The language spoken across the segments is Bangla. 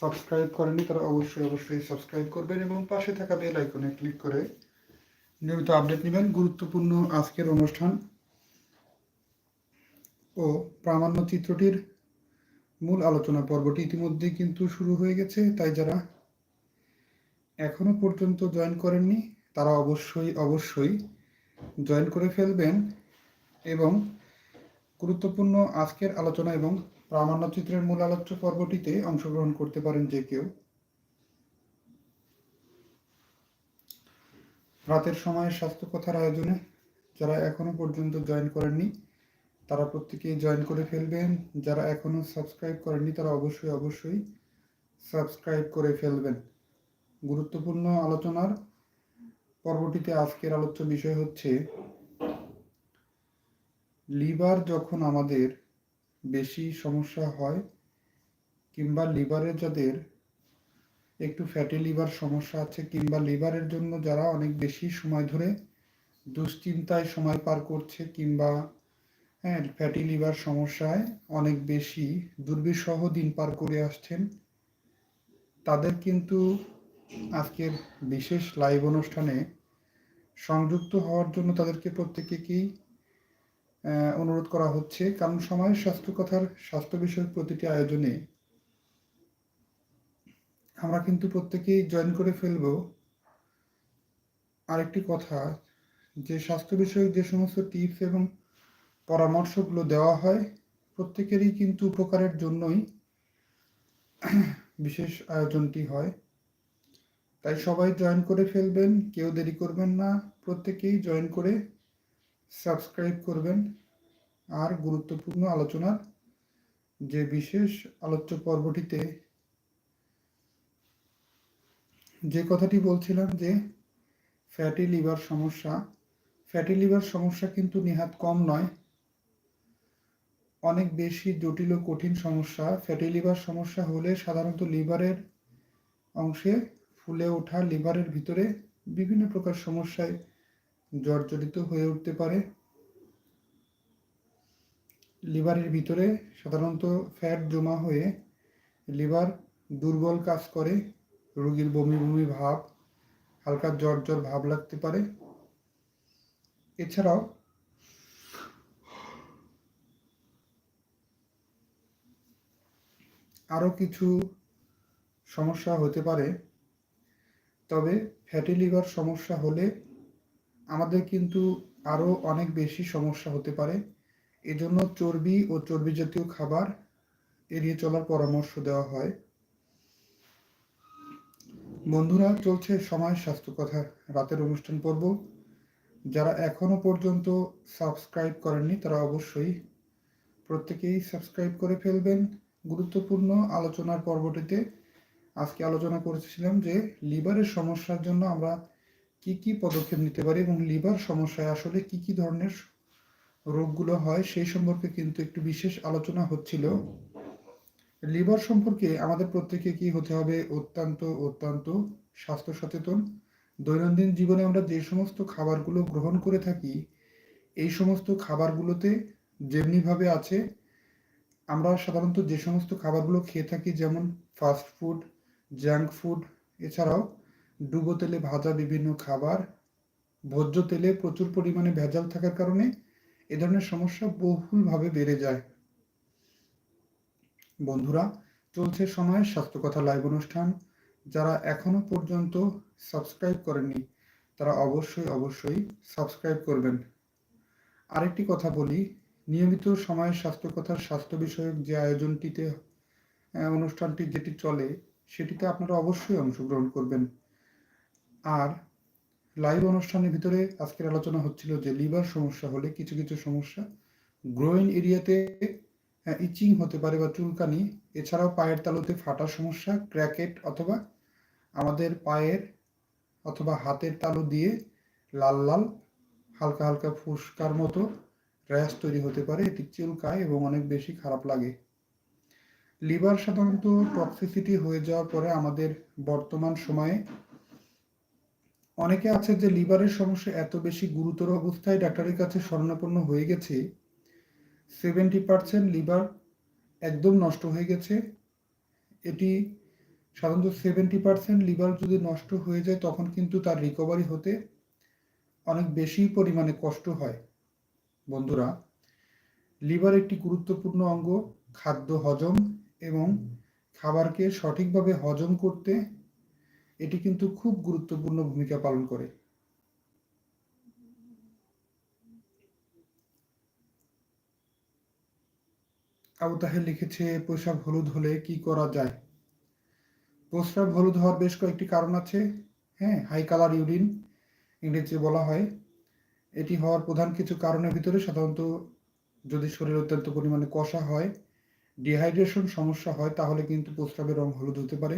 সাবস্ক্রাইব করেনি তারা অবশ্যই অবশ্যই সাবস্ক্রাইব করবেন এবং পাশে থাকা বেল আইকনে ক্লিক করে নিয়মিত আপডেট নেবেন। গুরুত্বপূর্ণ আজকের অনুষ্ঠান ও প্রামাণ্য চিত্রটির মূল আলোচনা পর্বটি ইতিমধ্যে কিন্তু শুরু হয়ে গেছে, তাই যারা এখনও পর্যন্ত জয়েন করেননি, তারা অবশ্যই অবশ্যই জয়েন করে ফেলবেন এবং গুরুত্বপূর্ণ আজকের আলোচনা এবং প্রামাণ্য চিত্রের মূল আলোচ্য পর্বটিতে অংশগ্রহণ করতে পারেন যে কেউ। রাতের সময় স্বাস্থ্য কথার আয়োজনে যারা এখনও পর্যন্ত জয়েন করেননি, তারা প্রত্যেকেই জয়েন করে ফেলবেন। যারা এখনও সাবস্ক্রাইব করেননি, তারা অবশ্যই অবশ্যই সাবস্ক্রাইব করে ফেলবেন। গুরুত্বপূর্ণ আলোচনার পর্বটিতে আজকের আলোচ্য বিষয় হচ্ছে, লিভার যখন আমাদের বেশি সমস্যা হয়, কিংবা লিভারে যাদের একটু ফ্যাটি লিভার সমস্যা আছে, কিংবা লিভারের জন্য যারা অনেক বেশি সময় ধরে দুশ্চিন্তায় সময় পার করছে, কিংবা হ্যাঁ ফ্যাটি লিভার সমস্যায় অনেক বেশি দুর্বিষহ দিন পার করে আসছেন, তাদের কিন্তু আজকের বিশেষ লাইভ অনুষ্ঠানে সংযুক্ত হওয়ার জন্য তাদেরকে প্রত্যেকেকেই অনুরোধ করা হচ্ছে। কারণ সময়ের স্বাস্থ্য কথার স্বাস্থ্য বিষয়ক প্রতিটি আয়োজনে আমরা কিন্তু প্রত্যেকেই জয়েন করে ফেলব। আরেকটি কথা, যে স্বাস্থ্য বিষয়ক যে সমস্ত টিপস এবং পরামর্শগুলো দেওয়া হয়, প্রত্যেকেরই কিন্তু উপকারের জন্যই বিশেষ আয়োজনটি হয়। তাই সবাই জয়েন করে ফেলবেন, কেউ দেরি করবেন না, প্রত্যেকেই জয়েন করে সাবস্ক্রাইব করবেন। আর গুরুত্বপূর্ণ আলোচনার যে বিশেষ আলোচ্য পর্বটিতে যে কথাটি বলছিলাম যে ফ্যাটি লিভার সমস্যা। ফ্যাটি লিভার সমস্যা কিন্তু নিহাত কম নয়। অনেক বেশি জটিল ও কঠিন সমস্যা। ফ্যাটি লিভার সমস্যা হলে সাধারণত লিভারের অংশে ফুলে ওঠা লিভারের ভিতরে বিভিন্ন প্রকার সমস্যায় জর্জরিত হয়ে উঠতে পারে। লিভারের ভিতরে সাধারণত ফ্যাট জমা হয়ে লিভার দুর্বল কাজ করে, রোগীর বমি বমি ভাব, হালকা জ্বর জ্বর ভাব লাগতে পারে। এছাড়াও আরও কিছু সমস্যা হতে পারে, তবে ফ্যাটি লিভার সমস্যা হলে আমাদের কিন্তু আরও অনেক বেশি সমস্যা হতে পারে। এজন্য চর্বি ও চর্বি জাতীয় খাবার এড়িয়ে চলার পরামর্শ দেওয়া হয়। বন্ধুরা, চলছে সময় স্বাস্থ্য কথা রাতের অনুষ্ঠান পর্ব। যারা এখনও পর্যন্ত সাবস্ক্রাইব করেননি, তারা অবশ্যই প্রত্যেকেই সাবস্ক্রাইব করে ফেলবেন। গুরুত্বপূর্ণ আলোচনার পর্বটিতে আজকে আলোচনা করেছিলাম যে লিভারের সমস্যার জন্য আমরা কি কি পদক্ষেপ নিতে পারি এবং লিভার সমস্যায় আসলে কি কি ধরনের রোগগুলো হয় সেই সম্পর্কে কিন্তু একটু বিশেষ আলোচনা হচ্ছিল। লিভার সম্পর্কে আমাদের প্রত্যেকে কি হতে হবে? অত্যন্ত অত্যন্ত স্বাস্থ্য সচেতন দৈনন্দিন জীবনে আমরা যে সমস্ত খাবারগুলো গ্রহণ করে থাকি, এই সমস্ত খাবারগুলোতে যেমনিভাবে আছে, আমরা সাধারণত যে সমস্ত খাবারগুলো খেয়ে থাকি যেমন ফাস্ট ফুড জাঙ্ক ফুড এছাড়াও ডুবো তেলে ভাজা বিভিন্ন খাবার, ভোজ্য তেলে প্রচুর পরিমাণে ভেজাল থাকার কারণে এ ধরনের সমস্যা বহুলভাবে বেড়ে যায়। বন্ধুরা, চলছে সময় স্বাস্থ্য কথা লাইভ অনুষ্ঠান। যারা এখনও পর্যন্ত সাবস্ক্রাইব করেননি, তারা অবশ্যই অবশ্যই সাবস্ক্রাইব করবেন। আরেকটি কথা বলি, নিয়মিত সময়ের স্বাস্থ্য কথার স্বাস্থ্য বিষয়ক যে আয়োজনটিতে অনুষ্ঠানটি যেটি চলে, সেটিতে আপনারা অবশ্যই অংশগ্রহণ করবেন। আর লাইভ অনুষ্ঠানের ভিতরে আজকের আলোচনা হচ্ছিল যে লিভার সমস্যা হলে কিছু কিছু সমস্যা গ্রোইন এরিয়াতে ইচিং হতে পারে বা চুলকানি, এছাড়াও পায়ের তালুতে ফাটার সমস্যা ক্র্যাকেট অথবা আমাদের পায়ের অথবা হাতের তালু দিয়ে লাল লাল, হালকা হালকা ফুসকার মতো র্যাশ তৈরি হতে পারে, এটি চুলকায় এবং অনেক বেশি খারাপ লাগে। লিভার সাধারণত টক্সিসিটি হয়ে যাওয়ার পরে আমাদের বর্তমান সময়ে অনেকে আছে যে লিভারের সমস্যা এত বেশি গুরুতর অবস্থায় ডাক্তারের কাছে শরণাপন্ন হয়ে গেছে। সেভেন্টি পার্সেন্ট লিভার একদম নষ্ট হয়ে গেছে। এটি সাধারণত সেভেন্টি পার্সেন্ট লিভার যদি নষ্ট হয়ে যায়, তখন কিন্তু তার রিকভারি হতে অনেক বেশি পরিমাণে কষ্ট হয়। বন্ধুরা, লিভার একটি গুরুত্বপূর্ণ অঙ্গ, খাদ্য হজম এবং খাবারকে সঠিকভাবে হজম করতে এটি কিন্তু খুব গুরুত্বপূর্ণ ভূমিকা পালন করে। আবু তাহের লিখেছে প্রস্রাব হলুদ হলে কি করা যায়? প্রস্রাব হলুদ হওয়ার বেশ কয়েকটি কারণ আছে। হ্যাঁ হাই কালার ইউরিন ইংরেজি বলা হয়। এটি হওয়ার প্রধান কিছু কারণের ভিতরে সাধারণত যদি শরীর অত্যন্ত পরিমাণে কষা হয় ডিহাইড্রেশন সমস্যা হয়, তাহলে কিন্তু প্রস্রাবের রং হলুদ হতে পারে।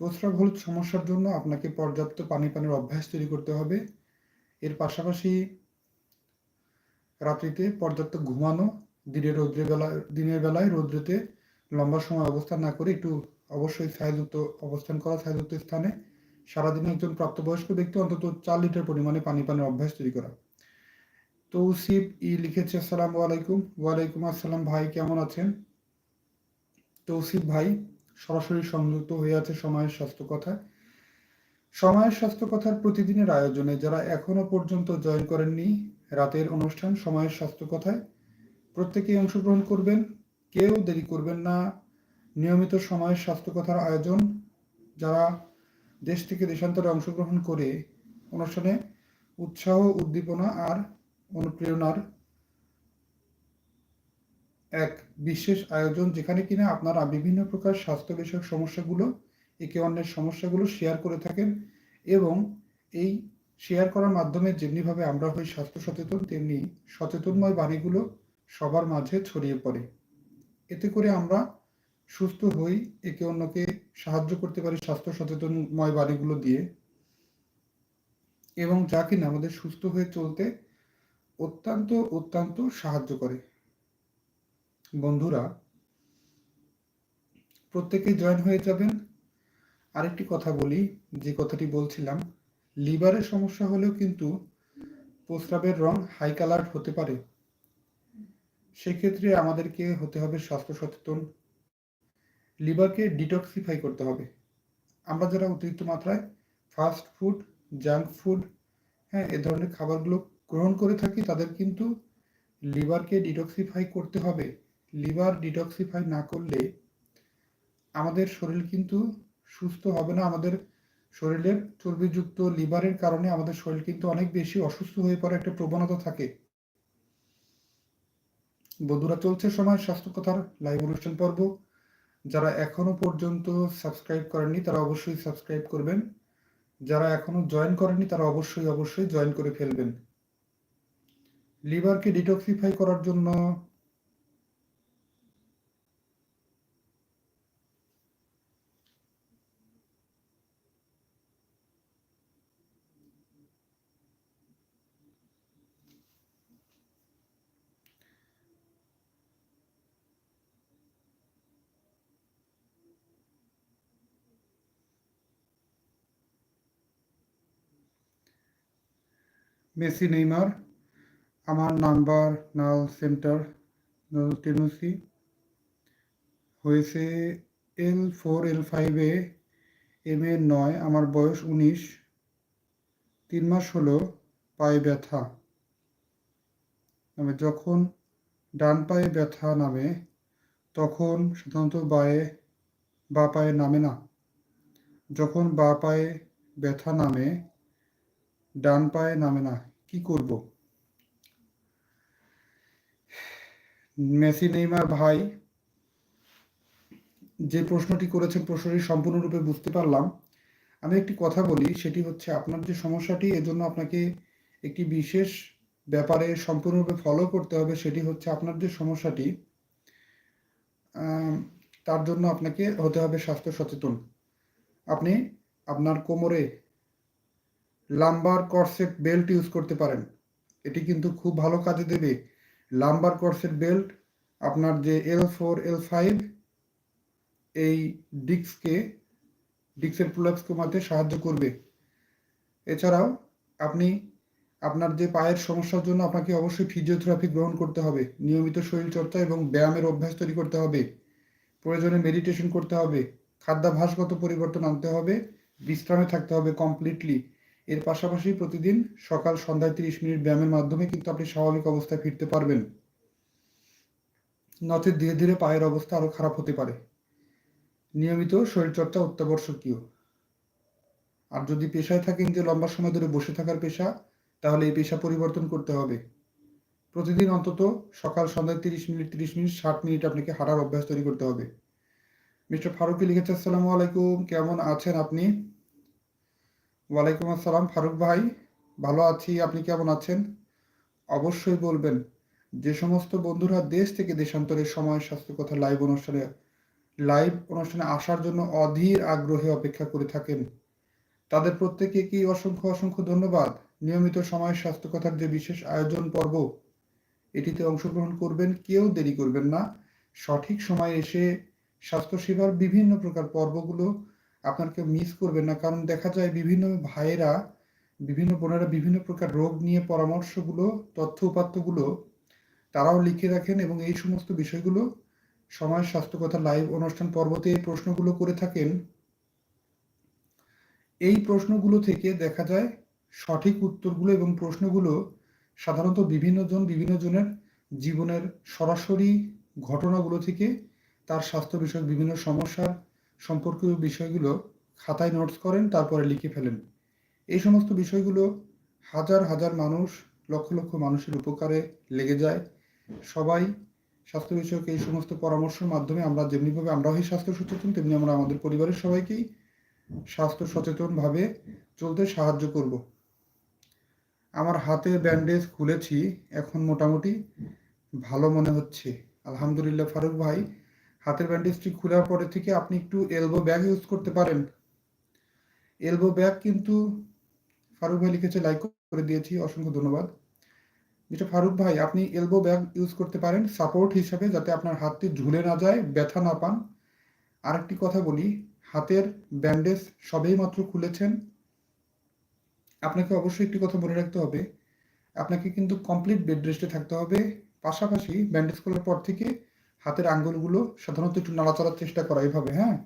প্রস্রাব হলুদ সমস্যার জন্য আপনাকে পর্যাপ্ত পানি পানির অভ্যাস তৈরি করতে হবে। এর পাশাপাশি রাত্রিতে পর্যাপ্ত ঘুমানো দিনের রৌদ্রের বেলা, দিনের বেলায় রৌদ্রেতে লম্বা সময় অবস্থান না করে একটু অবশ্যই ছায়াযুক্ত অবস্থান করা, ছায়াযুক্ত স্থানে সারাদিনে একজন প্রাপ্তবয়স্ক ব্যক্তি অন্তত চার লিটার পরিমাণে পানি পানের অভ্যাস তৈরি করা। তো তৌসিফ ই লিখেছে, আসসালামু আলাইকুম। ওয়ালাইকুম আসসালাম ভাই, কেমন আছেন? তৌসিফ ভাই সরাসরি সংযুক্ত হয়ে আছে সময়ের স্বাস্থ্য কথা সময়ের স্বাস্থ্য কথার প্রতিদিনের আয়োজনে যারা এখনও পর্যন্ত জয়েন করেননি, রাতের অনুষ্ঠান সময়ের স্বাস্থ্য কথায় প্রত্যেকেই অংশগ্রহণ করবেন। কেউ দেরি করবেন না। নিয়মিত সময়ের স্বাস্থ্য কথার আয়োজন যারা দেশ থেকে দেশান্তরে অংশগ্রহণ করে অনুষ্ঠানে উৎসাহ, উদ্দীপনা আর অনুপ্রেরণার এক বিশেষ আয়োজন যেখানে কিনা আপনারা বিভিন্ন প্রকার স্বাস্থ্য বিষয়ক সমস্যাগুলো, একে অন্যের সমস্যাগুলো শেয়ার করে থাকেন এবং এই শেয়ার করার মাধ্যমে যেমনিভাবে আমরা হই স্বাস্থ্য সচেতন, তেমনি সচেতনময় বাণীগুলো সবার মাঝে ছড়িয়ে পড়ে। এতে করে আমরা সুস্থ হই, একে অন্যকে সাহায্য করতে পারি স্বাস্থ্য সচেতনময় বাণীগুলো দিয়ে। এবং যা কিনা আমাদের সুস্থ হয়ে চলতে অত্যন্ত অত্যন্ত সাহায্য করে। বন্ধুরা, প্রত্যেকে জয়েন হয়ে যাবেন। আরেকটি কথা বলি, যে কথাটি বলছিলাম লিভারের সমস্যা হলেও কিন্তু প্রস্রাবের রং হাই কালার হতে পারে। সেক্ষেত্রে আমাদেরকে হতে হবে স্বাস্থ্য সচেতন। লিভারকে ডিটক্সিফাই করতে হবে। আমরা যারা অতিরিক্ত মাত্রায় ফাস্ট ফুড জাঙ্ক ফুড হ্যাঁ এ ধরনের খাবারগুলো গ্রহণ করে থাকি, তাদের কিন্তু লিভারকে ডিটক্সিফাই করতে হবে। লিভার ডিটক্সিফাই না করলে আমাদের শরীর কিন্তু সুস্থ হবে না। আমাদের শরীরের চর্বিযুক্ত লিভারের কারণে আমাদের শরীর কিন্তু অনেক বেশি অসুস্থ হয়ে পড়ার একটা প্রবণতা থাকে। বন্ধুরা, চলছে সময় স্বাস্থ্য কথার লাইভ অনুষ্ঠান পর্ব। যারা এখনও পর্যন্ত সাবস্ক্রাইব করেননি, তারা অবশ্যই সাবস্ক্রাইব করবেন। যারা এখনও জয়েন করেননি, তারা অবশ্যই অবশ্যই জয়েন করে ফেলবেন। লিভারকে ডিটক্সিফাই করার জন্য মেসি, নেইমার। আমার নাম্বার নাল সেন্টার টেনুসি হয়েছে এল ফোর, এল ফাইভে এম এ নয়। আমার বয়স উনিশ। তিন মাস হলো পায়ে ব্যথা। নামে যখন ডান পায়ে ব্যথা নামে, তখন সাধারণত বায়ে, বা পায়ে নামে না। যখন বা পায়ে ব্যথা নামে ডান পায়ে নামে না, কি করব? মেসি, নেইমার ভাই, যে প্রশ্নটি করেছেন প্রশ্নটি সম্পূর্ণরূপে বুঝতে পারলাম। আমি একটি কথা বলি, সেটি হচ্ছে আপনার যে সমস্যাটি, এজন্য আপনাকে একটি বিশেষ ব্যাপারে সম্পূর্ণরূপে ফলো করতে হবে, সেটি হচ্ছে আপনার যে সমস্যাটি তার জন্য আপনাকে হতে হবে স্বাস্থ্য সচেতন। আপনি আপনার কোমরে লাম্বার কর্সেট বেল্ট ইউজ করতে পারেন। এটি কিন্তু খুব ভালো কাজে দেবে। লাম্বার কর্সেট বেল্ট আপনার যে এল ফোর এল ফাইভ এই ডিস্ককে ডিস্কের প্রোলাপস কমাতে সাহায্য করবে। এছাড়াও আপনি আপনার যে পায়ের সমস্যার জন্য আপনাকে অবশ্যই ফিজিওথেরাপি গ্রহণ করতে হবে। নিয়মিত শরীরচর্চা এবং ব্যায়ামের অভ্যাস তৈরি করতে হবে। প্রয়োজনে মেডিটেশন করতে হবে। খাদ্যাভ্যাসগত পরিবর্তন আনতে হবে। বিশ্রামে থাকতে হবে কমপ্লিটলি এর পাশাপাশি প্রতিদিন সকাল সন্ধ্যায় তিরিশ মিনিট ব্যায়ামের মাধ্যমে কিন্তু আপনি স্বাভাবিক অবস্থায় ফিরতে পারবেন। নচেত ধীরে ধীরে পায়ের অবস্থা আরও খারাপ হতে পারে। নিয়মিত শরীরচর্চা অত্যাবশ্যকীয়। আর যদি পেশায় থাকেন যে লম্বা সময় ধরে বসে থাকার পেশা, তাহলে এই পেশা পরিবর্তন করতে হবে। প্রতিদিন অন্তত সকাল সন্ধ্যায় তিরিশ মিনিট তিরিশ মিনিট, ষাট মিনিট আপনাকে হাঁটার অভ্যাস তৈরি করতে হবে। মিস্টার ফারুকি লিখেছে আসসালামু আলাইকুম, কেমন আছেন আপনি? ওয়ালাইকুম আসসালাম, ফারুক ভাই। ভালো আছি, আপনি কেমন আছেন? অবশ্যই বলবেন, যে সমস্ত বন্ধুরা দেশ থেকে দেশান্তরের সময় স্বাস্থ্য কথা লাইভ অনুষ্ঠানে লাইভ অনুষ্ঠানে আসার জন্য অধীর আগ্রহে অপেক্ষা করে থাকেন। তাদের প্রত্যেকে কি অসংখ্য অসংখ্য ধন্যবাদ। নিয়মিত সময় স্বাস্থ্য কথার যে বিশেষ আয়োজন পর্ব, এটিতে অংশগ্রহণ করবেন কেউ দেরি করবেন না। সঠিক সময়ে এসে স্বাস্থ্যসেবার বিভিন্ন প্রকার পর্বগুলো আপনার কেউ মিস করবেন না। কারণ দেখা যায় বিভিন্ন ভাইয়েরা, বিভিন্ন বোনেরা বিভিন্ন প্রকার রোগ নিয়ে পরামর্শগুলো, তথ্য উপাত্তগুলো তারাও লিখে রাখেন এবং এই সমস্ত বিষয়গুলো সময় স্বাস্থ্য কথা লাইভ অনুষ্ঠান পর্বতে এই প্রশ্নগুলো করে থাকেন। এই প্রশ্নগুলো থেকে দেখা যায় সঠিক উত্তরগুলো এবং প্রশ্নগুলো সাধারণত বিভিন্ন জন, বিভিন্ন জনের জীবনের সরাসরি ঘটনাগুলো থেকে তার স্বাস্থ্য বিষয়ক বিভিন্ন সমস্যার সম্পর্কীয় বিষয়গুলো খাতায় নোটস করেন, তারপরে লিখে ফেলেন। এই সমস্ত বিষয়গুলো হাজার হাজার মানুষ, লক্ষ লক্ষ মানুষের উপকারে লেগে যায়। সবাই স্বাস্থ্য বিষয়ক এই সমস্ত পরামর্শের মাধ্যমে আমরা যেমনিভাবে আমরা হই স্বাস্থ্য সচেতন, তেমনি আমরা আমাদের পরিবারের সবাইকেই স্বাস্থ্য সচেতনভাবে চলতে সাহায্য করব। আমার হাতে ব্যান্ডেজ খুলেছি, এখন মোটামুটি ভালো মনে হচ্ছে। আলহামদুলিল্লাহ ফারুক ভাই হাতের ব্যান্ডেজটি খোলার পরে থেকে আপনি একটু এলবো ব্যাগ ইউজ করতে পারেন। এলবো ব্যাগ কিন্তু ফারুক ভাই লিখেছে লাইক করে দিয়েছি, অসংখ্য ধন্যবাদ। যেটা ফারুক ভাই, আপনি এলবো ব্যাগ ইউজ করতে পারেন সাপোর্ট হিসাবে যাতে আপনার হাতটি ঝুলে না যায়, ব্যথা না পান। আরেকটি কথা বলি, হাতের ব্যান্ডেজ সবেই মাত্র খুলেছেন। আপনাকে অবশ্যই একটি কথা মনে রাখতে হবে, আপনাকে কিন্তু কমপ্লিট বেড রেস্টে থাকতে হবে। পাশাপাশি ব্যান্ডেজ খোলার পর থেকে হাতের আঙ্গুলগুলো সাধারণত একটু নাড়াচাড়ার চেষ্টা করা এইভাবে হ্যাঁ?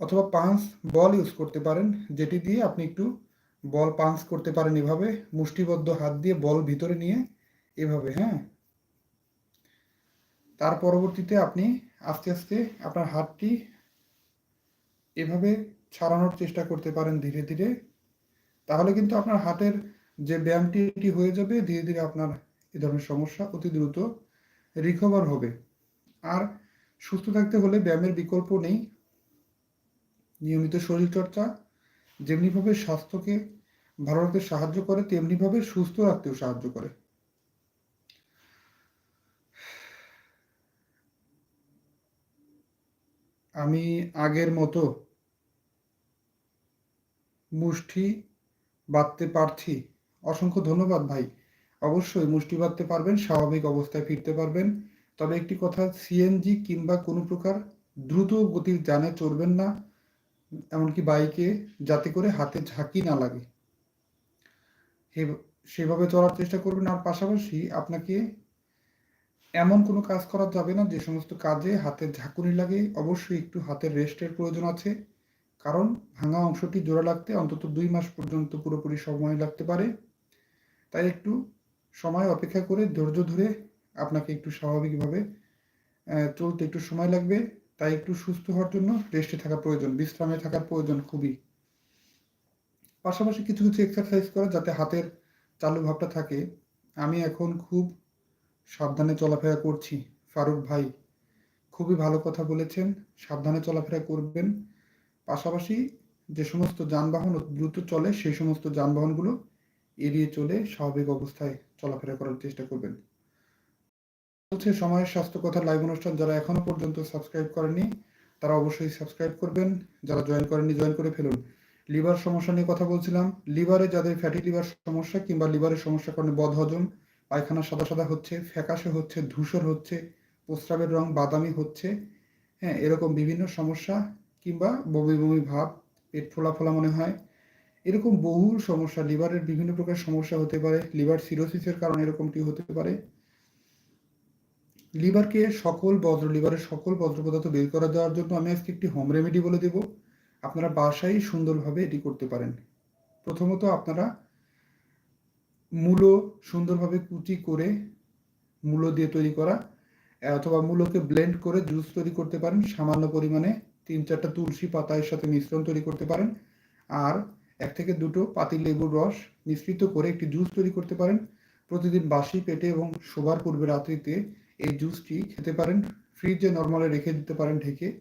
অথবা পাঞ্চ বল ইউজ করতে পারেন, যেটি দিয়ে আপনি একটু বল পাঞ্চ করতে পারেন এভাবে, মুষ্টিবদ্ধ হাত দিয়ে বল ভিতরে নিয়ে এভাবে হ্যাঁ? তার পরবর্তীতে আপনি আস্তে আস্তে আপনার হাতটি এভাবে ছাড়ানোর চেষ্টা করতে পারেন ধীরে ধীরে। তাহলে কিন্তু আপনার হাতের যে ব্যায়ামটি হয়ে যাবে, ধীরে ধীরে আপনার এ ধরনের সমস্যা অতি দ্রুত রিকভার হবে। আর সুস্থ থাকতে হলে ব্যায়ামের বিকল্প নেই। নিয়মিত শরীরচর্চা যেমনিভাবে স্বাস্থ্যকে ভালো রাখতে সাহায্য করে, তেমনিভাবে সুস্থ রাখতেও সাহায্য করে। আমি আগের মতো মুষ্টি বাঁধতে পারছি। অসংখ্য ধন্যবাদ ভাই। অবশ্যই মুষ্টি বাঁধতে পারবেন, স্বাভাবিক অবস্থায় ফিরতে পারবেন। তবে একটি কথা সিএনজি কিংবা কোনো প্রকার দ্রুত গতির যানে চড়বেন না, এমনকি বাইকে যাতে করে হাতে ঝাঁকি না লাগে। সেভাবে চলার চেষ্টা করবেন। আর পাশাপাশি আপনাকে এমন কোনো কাজ করা যাবে না, যে সমস্ত কাজে হাতের ঝাঁকুনি লাগে। অবশ্যই একটু হাতের রেস্টের প্রয়োজন আছে। কারণ ভাঙা অংশটি জোড়া লাগতে অন্তত দুই মাস পর্যন্ত পুরোপুরি সময় লাগতে পারে। তাই একটু সময় অপেক্ষা করে ধৈর্য ধরে আপনাকে একটু স্বাভাবিকভাবে চলতে একটু সময় লাগবে। তাই একটু সুস্থ হওয়ার জন্য রেস্টে থাকা প্রয়োজন, বিশ্রামে থাকার প্রয়োজন খুবই। পাশাপাশি কিছু কিছু এক্সারসাইজ করা যাতে হাতের চালু ভাবটা থাকে। আমি এখন খুব সাবধানে চলাফেরা করছি। ফারুক ভাই খুবই ভালো কথা বলেছেন, সাবধানে চলাফেরা করবেন। পাশাপাশি যে সমস্ত যানবাহন দ্রুত চলে, সেই সমস্ত যানবাহনগুলো এড়িয়ে চলে স্বাভাবিক অবস্থায় চলাফেরা করার চেষ্টা করবেন। চলছে সময়ের স্বাস্থ্য কথা লাইভ অনুষ্ঠান যারা এখনও পর্যন্ত সাবস্ক্রাইব করেননি, তারা অবশ্যই সাবস্ক্রাইব করবেন। যারা জয়েন করেননি জয়েন করে ফেলুন। লিভার সমস্যা নিয়ে কথা বলছিলাম। লিভারে যাদের ফ্যাটি লিভার সমস্যা কিংবা লিভারের সমস্যার কারণে বদ হজম পায়খানা সাদা সাদা হচ্ছে, ফ্যাকাশে হচ্ছে, ধূসর হচ্ছে, প্রস্রাবের রং বাদামি হচ্ছে হ্যাঁ এরকম বিভিন্ন সমস্যা কিংবা বমি বমি ভাব, পেট ফোলা ফোলা মনে হয়। এরকম বহু সমস্যা লিভারের বিভিন্ন প্রকার সমস্যা হতে পারে লিভার সিরোসিসের কারণে এরকমটি হতে পারে। লিভারকে সকল বজ্র, লিভারের সকল বজ্র পদার্থ বের করা দেওয়ার জন্য আমি আজকে একটি হোম রেমেডি বলে দেব। আপনারা বাসায় সুন্দরভাবে এটি করতে পারেন। প্রথমত আপনারা মূলো সুন্দরভাবে কুচি করে মূলো দিয়ে তৈরি করা অথবা মূলোকে ব্লেন্ড করে জুস তৈরি করতে পারেন। সামান্য পরিমাণে তিন চারটা তুলসী পাতা এর সাথে মিশ্রণ তৈরি করতে পারেন। আর এক থেকে দুটো পাতি লেবুর রস মিশ্রিত করে একটি জুস তৈরি করতে পারেন। প্রতিদিন বাসি পেটে এবং শোবার পূর্বে রাত্রিতে এই জুসটি খেতে পারেন? ফ্রিজে নর্মালে রেখে দিতে পারেন ঢেকে।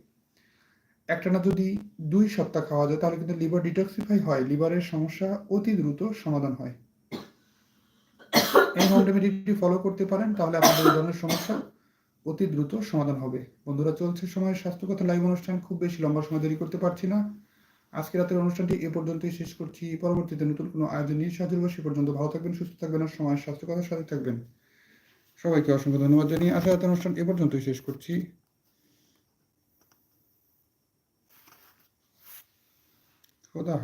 একটানা যদি দুই সপ্তাহ খাওয়া যায়, তাহলে কিন্তু লিভার ডিটক্সিফাই হয়। লিভারের সমস্যা অতি দ্রুত সমাধান হয়। এই হোম রেমেডিটি ফলো করতে পারেন, তাহলে আপনাদের ধরনের সমস্যা অতি দ্রুত সমাধান হবে। বন্ধুরা, চলছে সময়। স্বাস্থ্যকথা লাইভ অনুষ্ঠান খুব বেশি লম্বা সময় দেরি করতে পারছি না। আজকে রাতের অনুষ্ঠানটি এ পর্যন্তই শেষ করছি। পরবর্তীতে নতুন কোনো আয়োজন নিয়ে সাহায্য পর্যন্ত ভালো থাকবেন, সুস্থ থাকবেন আর সময়, স্বাস্থ্যকথার সাথে থাকবেন। সবাইকে অসংখ্য ধন্যবাদ জানিয়ে আশা অনুষ্ঠান এ পর্যন্তই শেষ করছি খোদা।